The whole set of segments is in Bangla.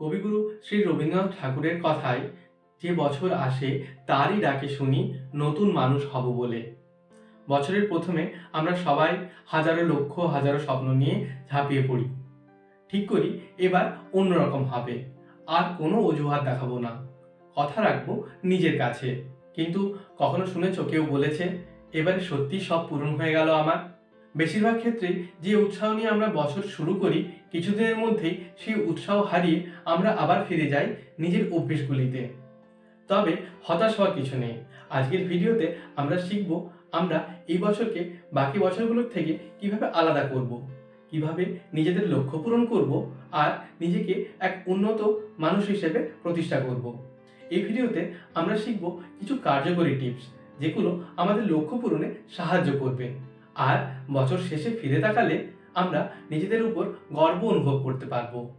কবিগুরু শ্রী রবীন্দ্রনাথ ঠাকুরের কথায় যে বছর আসে তারই ডাকে শুনি নতুন মানুষ হব বলে। বছরের প্রথমে আমরা সবাই হাজারো লক্ষ, হাজারো স্বপ্ন নিয়ে ঝাঁপিয়ে পড়ি। ঠিক করি, এবার অন্যরকম হবে। আর কোনো অজুহাত দেখাবো না। কথা রাখব নিজের কাছে। কিন্তু কখনো শুনেছো কেউ বলেছে, এবারে সত্যি সব পূরণ হয়ে গেল আমার? বেশিরভাগ ক্ষেত্রেই যে উৎসাহ নিয়ে আমরা বছর শুরু করি, কিছুদিনের মধ্যেই সেই উৎসাহ হারিয়ে আমরা আবার ফিরে যাই নিজের অভ্যেসগুলিতে। তবে হতাশ হওয়ার কিছু নেই। আজকের ভিডিওতে আমরা শিখব আমরা এই বছরকে বাকি বছরগুলোর থেকে কীভাবে আলাদা করব, কীভাবে নিজেদের লক্ষ্য পূরণ করব আর নিজেকে এক উন্নত মানুষ হিসেবে প্রতিষ্ঠা করব। এই ভিডিওতে আমরা শিখব কিছু কার্যকরী টিপস, যেগুলো আমাদের লক্ষ্য পূরণে সাহায্য করবে। আর বছর শেষে ফিরে তাকালে আমরা নিজেদের উপর গর্ব অনুভব করতে পারব।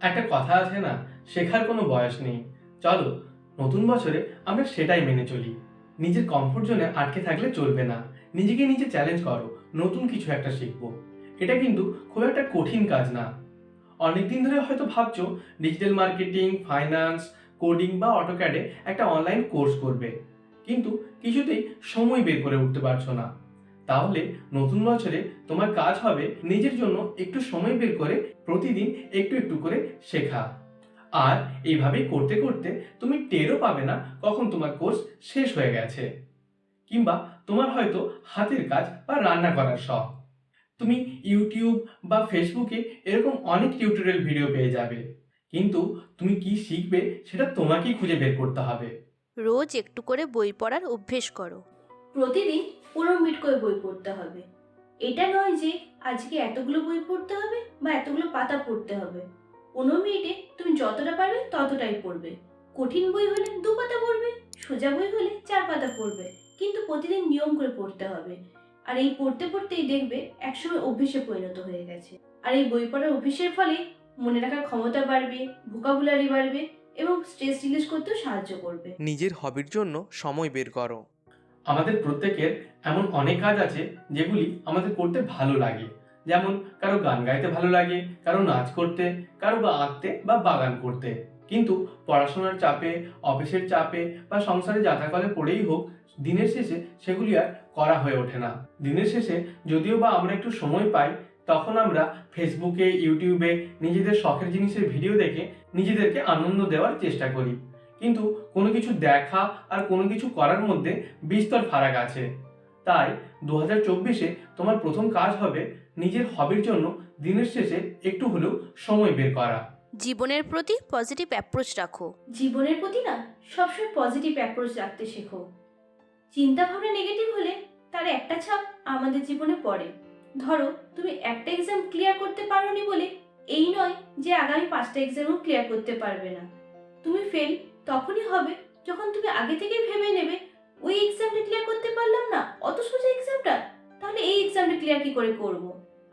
একটা কথা আছে না, শেখার কোনো বয়স নেই। চলো, নতুন বছরে আমরা সেটাই মেনে চলি। নিজের কমফোর্ট জোনে আটকে থাকলে চলবে না। নিজেকে নিজে চ্যালেঞ্জ করো, নতুন কিছু একটা শিখব। এটা কিন্তু খুব একটা কঠিন কাজ না। অনেকদিন ধরে হয়তো ভাবছ ডিজিটাল মার্কেটিং ফাইন্যান্স কোডিং বা অটোক্যাডে একটা অনলাইন কোর্স করবে। কিন্তু কিছুতেই সময় বের করে উঠতে পারছ না। তাহলে নতুন বছরে তোমার কাজ হবে নিজের জন্য একটু সময় বের করে প্রতিদিন একটু একটু করে শেখা। আর এইভাবেই করতে করতে তুমি টেরও পাবে না কখন তোমার কোর্স শেষ হয়ে গেছে। কিংবা তোমার হয়তো হাতের কাজ বা রান্না করার শখ। তুমি ইউটিউব বা ফেসবুকে এরকম অনেক টিউটোরিয়াল ভিডিও পেয়ে যাবে। কিন্তু তুমি কি শিখবে সেটা তোমাকেই খুঁজে বের করতে হবে। রোজ একটু করে বই পড়ার অভ্যেস করো। প্রতিদিন মিনিট করে বই পড়তে হবে। এটা নয় যে আজকে এতগুলো বই পড়তে হবে বা এতগুলো পাতা পড়তে হবে। পনেরো মিনিটে তুমি যতটা পারবে ততটাই পড়বে। কঠিন বই হলে দু পাতা পড়বে, সোজা বই হলে চার পাতা পড়বে। কিন্তু প্রতিদিন নিয়ম করে পড়তে হবে। আর এই পড়তে পড়তেই দেখবে একসময় অভ্যেসে পরিণত হয়ে গেছে। আর এই বই পড়ার অভ্যেসের ফলে মনে রাখার ক্ষমতা বাড়বে ভোকাবুলারি বাড়বে এবং স্ট্রেস রিলিজ করতেও সাহায্য করবে। নিজের হবির জন্য সময় বের করো। আমাদের প্রত্যেকের এমন অনেক কাজ আছে যেগুলি আমাদের করতে ভালো লাগে। যেমন কারও গান গাইতে ভালো লাগে, কারও নাচ করতে, কারও বা আঁকতে বা বাগান করতে। কিন্তু পড়াশোনার চাপে, অফিসের চাপে বা সংসারে যাতাকলে পড়েই হোক, দিনের শেষে সেগুলি আর করা হয়ে ওঠে না। দিনের শেষে যদিও বা আমরা একটু সময় পাই, তখন আমরা ফেসবুকে ইউটিউবে নিজেদের শখের জিনিসের ভিডিও দেখে নিজেদেরকে আনন্দ দেওয়ার চেষ্টা করি। কিন্তু কোনো কিছু দেখা আর কোনো কিছু করার মধ্যে বিস্তর ফারাক আছে। তাই দু হাজার চব্বিশে তোমার প্রথম কাজ হবে নিজের হবির জন্য দিনের শেষে একটু হলেও সময় বের করা। জীবনের প্রতি পজিটিভ অ্যাপ্রোচ রাখো। জীবনের প্রতি না সবসময় পজিটিভ অ্যাপ্রোচ রাখতে শেখো। চিন্তাভাবনা নেগেটিভ হলে তার একটা ছাপ আমাদের জীবনে পড়ে। ধরো তুমি একটা এক্সাম ক্লিয়ার করতে পারোনি বলে এই নয় যে আগামী পাঁচটা এক্সামও ক্লিয়ার করতে পারবে না। তুমি ফেল তখনই হবে। যখন তুমি আগে থেকে ভেবে নেবে, ওই এক্সামটা ক্লিয়ার করতে পারলাম না অত সোজা এক্সামটা তাহলে এই এক্সামটা ক্লিয়ার কি করে করব?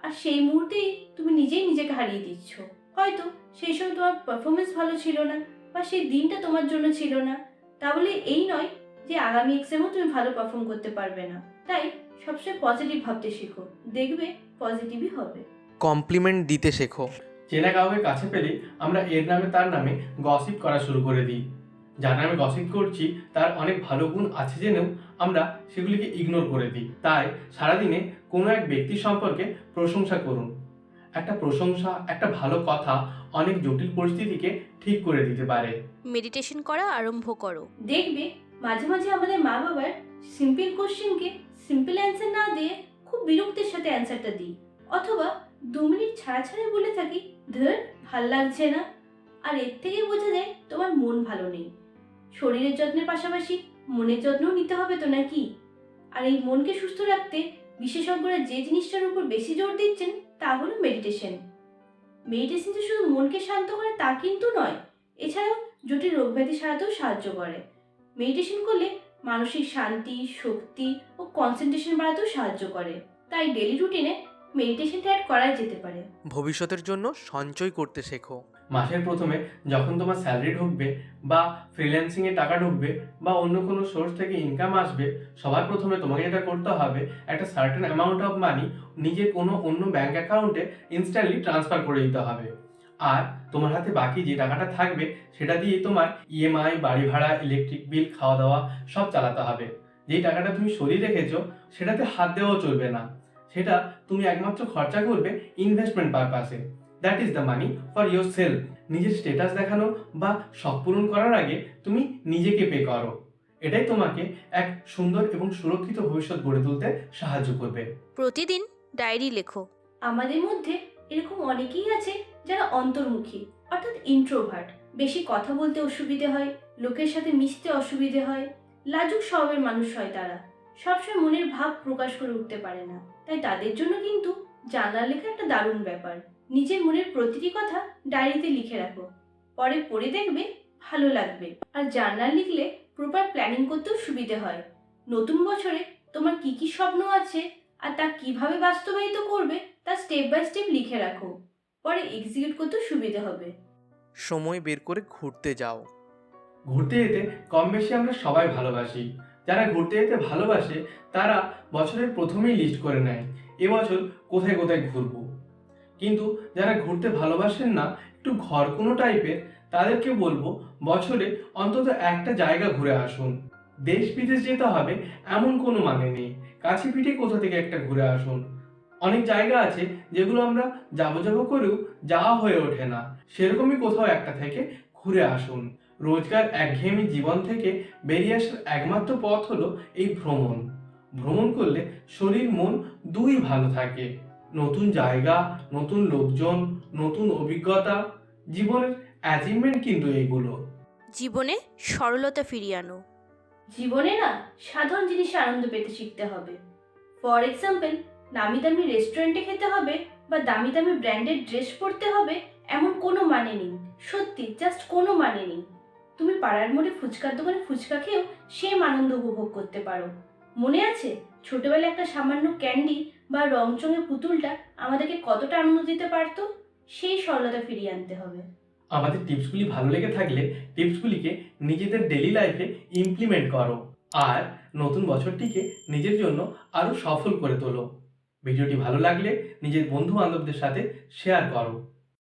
আর সেই মুহূর্তেই তুমি নিজেই নিজেকে হারিয়ে দিচ্ছ। হয়তো সেই সময় তোমার পারফরমেন্স ভালো ছিল না, বা সেই দিনটা তোমার জন্য ছিল না। তাহলে এই নয় যে আগামী এক্সামেও তুমি ভালো পারফর্ম করতে পারবে না। তাই সবসময় পজিটিভ ভাবতে শেখো। দেখবে পজিটিভই হবে। কমপ্লিমেন্ট দিতে শেখো। চেনা কাউকে কাছে পেলে আমরা এর নামে তার নামে গসিপ করা শুরু করে দিই। যার নামে গসিপ করছি তার অনেক ভালো গুণ আছে জেনেও আমরা সেগুলিকে ইগনোর করে দিই। তাই সারাদিনে কোনো এক ব্যক্তি সম্পর্কে প্রশংসা করুন। একটা প্রশংসা একটা ভালো কথা অনেক জটিল পরিস্থিতিকে ঠিক করে দিতে পারে। মেডিটেশন করা আরম্ভ করো। দেখবে মাঝে মাঝে আমাদের মা বাবার সিম্পল কোশ্চেনকে সিম্পল অ্যান্সার না দিয়ে খুব বিরক্তির সাথে অ্যান্সারটা দিই। অথবা দু মিনিট ছাড়া ছাড়া বলে থাকি, ধর, ভালো লাগছে না। আর এর থেকে বোঝা যায়, তোমার মন ভালো নেই। শরীরের যত্নের পাশাপাশি মনের যত্নও নিতে হবে তো নাকি? আর এই মনকে সুস্থ রাখতে বিশেষজ্ঞরা যে জিনিসটার উপর বেশি জোর দিচ্ছেন, তা হলো মেডিটেশন মেডিটেশন যে শুধু মনকে শান্ত করে তা কিন্তু নয়, এছাড়াও জটিল রোগ ব্যাধি সারাতেও সাহায্য করে। মেডিটেশন করলে মানসিক শান্তি, শক্তি ও কনসেন্ট্রেশন বাড়াতেও সাহায্য করে। তাই ডেলি রুটিনে মেডিটেশনটা অ্যাড করাই যেতে পারে। ভবিষ্যতের জন্য সঞ্চয় করতে শেখো। মাসের প্রথমে যখন তোমার স্যালারি ঢুকবে বা ফ্রিল্যান্সিংয়ে টাকা ঢুকবে বা অন্য কোনো সোর্স থেকে ইনকাম আসবে সবার প্রথমে তোমাকে যেটা করতে হবে একটা সার্টেন অ্যামাউন্ট অফ মানি নিজের কোনো অন্য ব্যাংক অ্যাকাউন্টে ইনস্ট্যান্টলি ট্রান্সফার করে দিতে হবে। আর তোমার হাতে বাকি যে টাকাটা থাকবে সেটা দিয়ে তোমার ইএমআই বাড়ি ভাড়া ইলেকট্রিক বিল খাওয়া দাওয়া সব চালাতে হবে। যেই টাকাটা তুমি সরিয়ে রেখেছো সেটাতে হাত দেওয়াও চলবে না। সেটা তুমি একমাত্র খরচা করবে ইনভেস্টমেন্ট পারপাসে that is the money for yourself নিজের স্টেটাস দেখানো বা শখ পূরণ করার আগে তুমি নিজেকে পে করো। এটাই তোমাকে এক সুন্দর এবং সুরক্ষিত ভবিষ্যৎ গড়ে তুলতে সাহায্য করবে। প্রতিদিন ডায়েরি লেখো। আমাদের মধ্যে এরকম অনেকেই আছে যারা অন্তর্মুখী অর্থাৎ ইন্ট্রোভার্ট বেশি কথা বলতে অসুবিধে হয় লোকের সাথে মিশতে অসুবিধে হয় লাজুক স্বভাবের মানুষ হয় তারা। সবসময় মনের ভাব প্রকাশ করে উঠতে পারে না। তাই তাদের জন্য কিন্তু জানার লেখা একটা দারুণ ব্যাপার। নিজের মনের প্রতিটি কথা ডায়েরিতে লিখে রাখো। পরে পড়ে দেখবে ভালো লাগবে। আর জার্নাল লিখলে প্রপার প্ল্যানিং করতেও সুবিধে হয়। নতুন বছরে তোমার কি কি স্বপ্ন আছে আর তা কীভাবে বাস্তবায়িত করবে তা স্টেপ বাই স্টেপ লিখে রাখো। পরে এক্সিকিউট করতেও সুবিধে হবে। সময় বের করে ঘুরতে যাও। ঘুরতে যেতে কম বেশি আমরা সবাই ভালোবাসি। যারা ঘুরতে যেতে ভালোবাসে, তারা বছরের প্রথমেই লিস্ট করে নেয় এবছর কোথায় কোথায় ঘুরবো। কিন্তু যারা ঘুরতে ভালোবাসেন না, একটু ঘর কোনো টাইপের তাদেরকে বলব বছরে অন্তত একটা জায়গা ঘুরে আসুন। দেশ বিদেশ যেতে হবে এমন কোনো মানে নেই। কাছে পিঠে কোথা থেকে একটা ঘুরে আসুন। অনেক জায়গা আছে যেগুলো আমরা যাব যাব করেও যাওয়া হয়ে ওঠে না। সেরকমই কোথাও একটা থেকে ঘুরে আসুন। রোজকার একঘেয়েমি জীবন থেকে বেরিয়ে আসার একমাত্র পথ হলো এই ভ্রমণ। ভ্রমণ করলে শরীর মন দুই ভালো থাকে। নতুন জায়গা নতুন লোকজন নতুন অভিজ্ঞতা জীবনের অ্যাচিভমেন্ট কিন্তু এইগুলো জীবনে সরলতা ফিরিয়ে আনো। জীবনে না সাধারণ জিনিসে আনন্দ পেতে শিখতে হবে। ফর এক্সাম্পল নামি দামি রেস্টুরেন্টে খেতে হবে বা দামি দামি ব্র্যান্ডেড ড্রেস পরতে হবে এমন কোনো মানে নেই। সত্যি জাস্ট কোনো মানে নেই। তুমি পাড়ার মোড়ে ফুচকার দোকানে ফুচকা খেয়েও সেম আনন্দ উপভোগ করতে পারো। মনে আছে, ছোটবেলায় একটা সামান্য ক্যান্ডি বা রংচঙে পুতুলটা আমাদেরকে কতটা আনন্দ দিতে পারতো? সেই সরলতা ফিরিয়ে আনতে হবে। আমাদের টিপসগুলি ভালো লেগে থাকলে টিপসগুলিকে নিজেদের ডেলি লাইফে ইমপ্লিমেন্ট করো আর নতুন বছরটিকে নিজের জন্য আরও সফল করে তোলো। ভিডিওটি ভালো লাগলে নিজের বন্ধু বান্ধবদের সাথে শেয়ার করো।